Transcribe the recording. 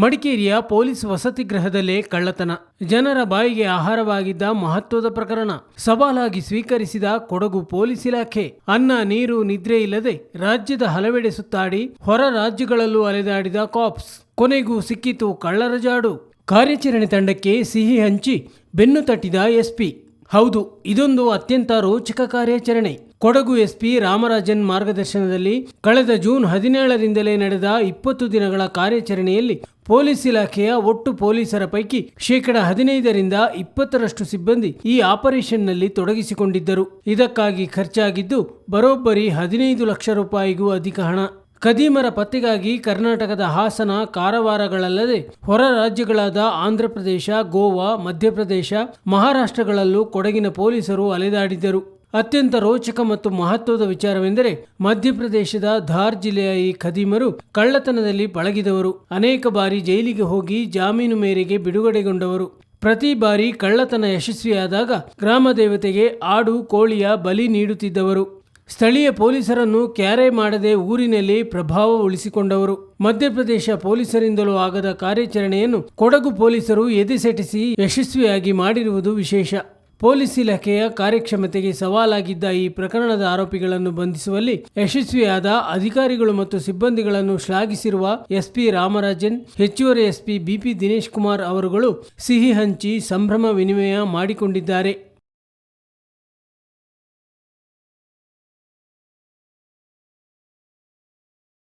ಮಡಿಕೇರಿಯ ಪೊಲೀಸ್ ವಸತಿ ಗೃಹದಲ್ಲೇ ಕಳ್ಳತನ. ಜನರ ಬಾಯಿಗೆ ಆಹಾರವಾಗಿದ್ದ ಮಹತ್ವದ ಪ್ರಕರಣ. ಸವಾಲಾಗಿ ಸ್ವೀಕರಿಸಿದ ಕೊಡಗು ಪೊಲೀಸ್ ಇಲಾಖೆ. ಅನ್ನ, ನೀರು, ನಿದ್ರೆ ಇಲ್ಲದೆ ರಾಜ್ಯದ ಹಲವೆಡೆ ಸುತ್ತಾಡಿ ಹೊರ ರಾಜ್ಯಗಳಲ್ಲೂ ಅಲೆದಾಡಿದ ಕಾಪ್ಸ್ ಕೊನೆಗೂ ಸಿಕ್ಕಿತು ಕಳ್ಳರ ಜಾಡು. ಕಾರ್ಯಾಚರಣೆ ತಂಡಕ್ಕೆ ಸಿಹಿ ಹಂಚಿ ಬೆನ್ನು ತಟ್ಟಿದ ಎಸ್ಪಿ. ಹೌದು, ಇದೊಂದು ಅತ್ಯಂತ ರೋಚಕ ಕಾರ್ಯಾಚರಣೆ. ಕೊಡಗು ಎಸ್ಪಿ ರಾಮರಾಜನ್ ಮಾರ್ಗದರ್ಶನದಲ್ಲಿ ಕಳೆದ ಜೂನ್ ಹದಿನೇಳರಿಂದಲೇ ನಡೆದ ಇಪ್ಪತ್ತು ದಿನಗಳ ಕಾರ್ಯಾಚರಣೆಯಲ್ಲಿ ಪೊಲೀಸ್ ಇಲಾಖೆಯ ಒಟ್ಟು ಪೊಲೀಸರ ಪೈಕಿ ಶೇಕಡ ಹದಿನೈದರಿಂದ ಇಪ್ಪತ್ತರಷ್ಟು ಸಿಬ್ಬಂದಿ ಈ ಆಪರೇಷನ್ನಲ್ಲಿ ತೊಡಗಿಸಿಕೊಂಡಿದ್ದರು. ಇದಕ್ಕಾಗಿ ಖರ್ಚಾಗಿದ್ದು ಬರೋಬ್ಬರಿ ಹದಿನೈದು ಲಕ್ಷ ರೂಪಾಯಿಗೂ ಅಧಿಕ ಹಣ. ಖದೀಮರ ಪತ್ತೆಗಾಗಿ ಕರ್ನಾಟಕದ ಹಾಸನ, ಕಾರವಾರಗಳಲ್ಲದೆ ಹೊರ ರಾಜ್ಯಗಳಾದ ಆಂಧ್ರಪ್ರದೇಶ, ಗೋವಾ, ಮಧ್ಯಪ್ರದೇಶ, ಮಹಾರಾಷ್ಟ್ರಗಳಲ್ಲೂ ಕೊಡಗಿನ ಪೊಲೀಸರು ಅಲೆದಾಡಿದ್ದರು. ಅತ್ಯಂತ ರೋಚಕ ಮತ್ತು ಮಹತ್ವದ ವಿಚಾರವೆಂದರೆ ಮಧ್ಯಪ್ರದೇಶದ ಧಾರ್ ಜಿಲ್ಲೆಯ ಈ ಖದೀಮರು ಕಳ್ಳತನದಲ್ಲಿ ಪಳಗಿದವರು. ಅನೇಕ ಬಾರಿ ಜೈಲಿಗೆ ಹೋಗಿ ಜಾಮೀನು ಮೇರೆಗೆ ಬಿಡುಗಡೆಗೊಂಡವರು. ಪ್ರತಿ ಬಾರಿ ಕಳ್ಳತನ ಯಶಸ್ವಿಯಾದಾಗ ಗ್ರಾಮ ದೇವತೆಗೆ ಆಡು, ಕೋಳಿಯ ಬಲಿ ನೀಡುತ್ತಿದ್ದವರು. ಸ್ಥಳೀಯ ಪೊಲೀಸರನ್ನು ಕ್ಯಾರೆ ಮಾಡದೆ ಊರಿನಲ್ಲಿ ಪ್ರಭಾವ ಉಳಿಸಿಕೊಂಡವರು. ಮಧ್ಯಪ್ರದೇಶ ಪೊಲೀಸರಿಂದಲೂ ಆಗದ ಕಾರ್ಯಾಚರಣೆಯನ್ನು ಕೊಡಗು ಪೊಲೀಸರು ಎದೆಸೆಟಿಸಿ ಯಶಸ್ವಿಯಾಗಿ ಮಾಡಿರುವುದು ವಿಶೇಷ. ಪೊಲೀಸ್ ಇಲಾಖೆಯ ಕಾರ್ಯಕ್ಷಮತೆಗೆ ಸವಾಲಾಗಿದ್ದ ಈ ಪ್ರಕರಣದ ಆರೋಪಿಗಳನ್ನು ಬಂಧಿಸುವಲ್ಲಿ ಯಶಸ್ವಿಯಾದ ಅಧಿಕಾರಿಗಳು ಮತ್ತು ಸಿಬ್ಬಂದಿಗಳನ್ನು ಶ್ಲಾಘಿಸಿರುವ ಎಸ್ಪಿ ರಾಮರಾಜನ್, ಹೆಚ್ಚುವರಿ ಎಸ್ಪಿ ಬಿಪಿ ದಿನೇಶ್ ಕುಮಾರ್ ಅವರುಗಳು ಸಿಹಿ ಹಂಚಿ ಸಂಭ್ರಮ ವಿನಿಮಯ ಮಾಡಿಕೊಂಡಿದ್ದಾರೆ.